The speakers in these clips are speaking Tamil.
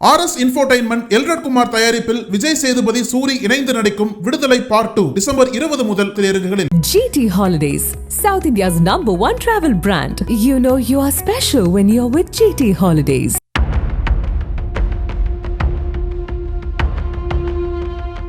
R S Infotainment Elred Kumar தயாரிப்பில் விஜய் சேதுபதி சூரி இணைந்து நடிக்கும் விடுதலை பார்ட் டூ டிசம்பர் இருபது முதல் திரையரங்குகளில் GT Holidays, South India's number one travel brand. You know you are special when you're with GT Holidays.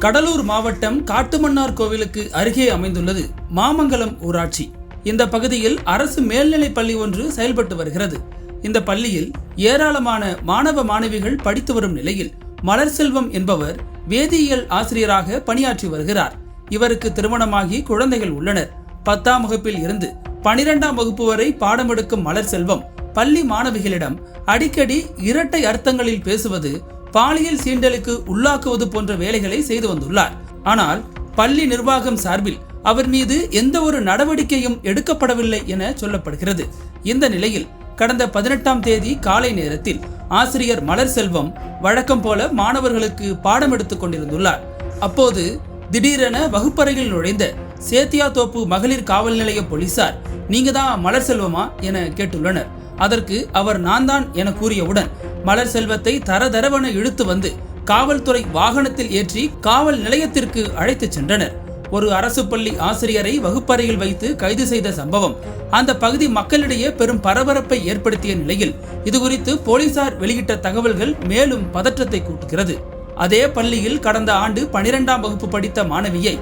Cuddalore மாவட்டம் காட்டுமன்னார் கோவிலுக்கு அருகே அமைந்துள்ளது மாமங்கலம் ஊராட்சி இந்த பகுதியில் அரசு மேல்நிலைப் பள்ளி ஒன்று செயல்பட்டு வருகிறது இந்த பள்ளியில் ஏராளமான மாணவ மாணவிகள் படித்து வரும் நிலையில் மலர் செல்வம் என்பவர் வேதியியல் ஆசிரியராக பணியாற்றி வருகிறார். இவருக்கு திருமணமாகி குழந்தைகள் உள்ளனர். பத்தாம் வகுப்பில் இருந்து பனிரெண்டாம் வகுப்பு வரை பாடமெடுக்கும் மலர் செல்வம் பள்ளி மாணவிகளிடம் அடிக்கடி இரட்டை அர்த்தங்களில் பேசுவது பாலியல் சீண்டலுக்கு உள்ளாக்குவது போன்ற வேலைகளை செய்து வந்துள்ளார். ஆனால் பள்ளி நிர்வாகம் சார்பில் அவர் மீது எந்த ஒரு நடவடிக்கையும் எடுக்கப்படவில்லை என சொல்லப்படுகிறது. இந்த நிலையில் கடந்த பதினெட்டாம் தேதி காலை நேரத்தில் ஆசிரியர் மலர் செல்வம் வழக்கம் போல மாணவர்களுக்கு பாடம் எடுத்துக் கொண்டிருந்துள்ளார். அப்போது திடீரென வகுப்பறையில் நுழைந்த சேத்தியாத்தோப்பு மகளிர் காவல் நிலைய போலீசார் நீங்க தான் மலர் செல்வமா? என கேட்டுள்ளனர். அதற்கு அவர் நான் தான் என கூறியவுடன் மலர் செல்வத்தை தரதரவென இழுத்து வந்து காவல்துறை வாகனத்தில் ஏற்றி காவல் நிலையத்திற்கு அழைத்துச் சென்றனர். ஒரு அரசு பள்ளி ஆசிரியரை வகுப்பறையில் வைத்து கைது செய்த சம்பவம். அந்த பகுதி மக்களிடையே பெரும் பரபரப்பை ஏற்படுத்திய நிலையில் இதுகுறித்து போலீசார் வெளியிட்ட தகவல்கள் மேலும் பதற்றத்தை கூட்டுகிறது. அதே பள்ளியில் கடந்த ஆண்டு பனிரெண்டாம் வகுப்பு படித்த மாணவியை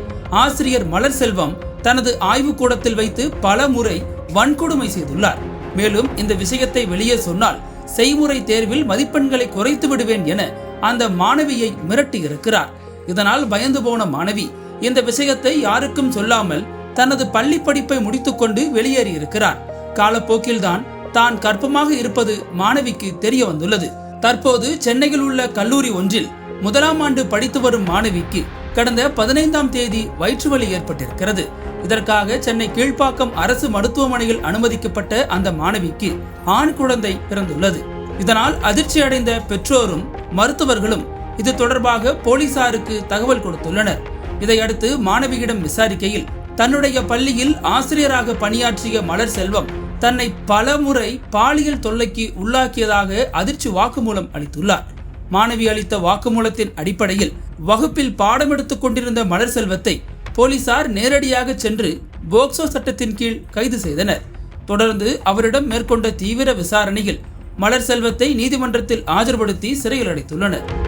ஆசிரியர் மலர் செல்வம் தனது ஆய்வுக்கூடத்தில் வைத்து பல முறை வன்கொடுமை செய்துள்ளார். மேலும் இந்த விஷயத்தை வெளியே சொன்னால் செய்முறை தேர்வில் மதிப்பெண்களை குறைத்து விடுவேன் என அந்த மாணவியை மிரட்டி இருக்கிறார். இதனால் பயந்து போன மாணவி இந்த விஷயத்தை யாருக்கும் சொல்லாமல் தனது பள்ளி படிப்பை முடித்துக்கொண்டு வெளியேறி இருக்கிறார் காலப்போக்கில்தான் தான் கர்ப்பமாக இருப்பது மாணவிக்கு தெரிய வந்துள்ளது. தற்போது சென்னையில் உள்ள கல்லூரி ஒன்றில் முதலாம் ஆண்டு படித்து வரும் மாணவிக்கு கடந்த பதினைந்தாம் தேதி வயிற்றுவலி ஏற்பட்டிருக்கிறது. இதற்காக சென்னை கீழ்ப்பாக்கம் அரசு மருத்துவமனையில் அனுமதிக்கப்பட்ட அந்த மாணவிக்கு ஆண் குழந்தை பிறந்துள்ளது. இதனால் அதிர்ச்சி அடைந்த பெற்றோரும் மருத்துவர்களும் இது தொடர்பாக போலீசாருக்கு தகவல் கொடுத்துள்ளனர். இதையடுத்து மாணவியிடம் விசாரிக்கையில் தன்னுடைய பள்ளியில் ஆசிரியராக பணியாற்றிய மலர் செல்வம் தன்னை பல முறை பாலியல் தொல்லைக்கு உள்ளாக்கியதாக அதிர்ச்சி வாக்குமூலம் அளித்துள்ளார். மாணவி அளித்த வாக்குமூலத்தின் அடிப்படையில் வகுப்பில் பாடம் எடுத்துக் கொண்டிருந்த மலர் செல்வத்தை போலீசார் நேரடியாக சென்று போக்சோ சட்டத்தின் கீழ் கைது செய்தனர். தொடர்ந்து அவரிடம் மேற்கொண்ட தீவிர விசாரணையில் மலர் செல்வத்தை நீதிமன்றத்தில் ஆஜர்படுத்தி சிறையில் அடைத்துள்ளனர்.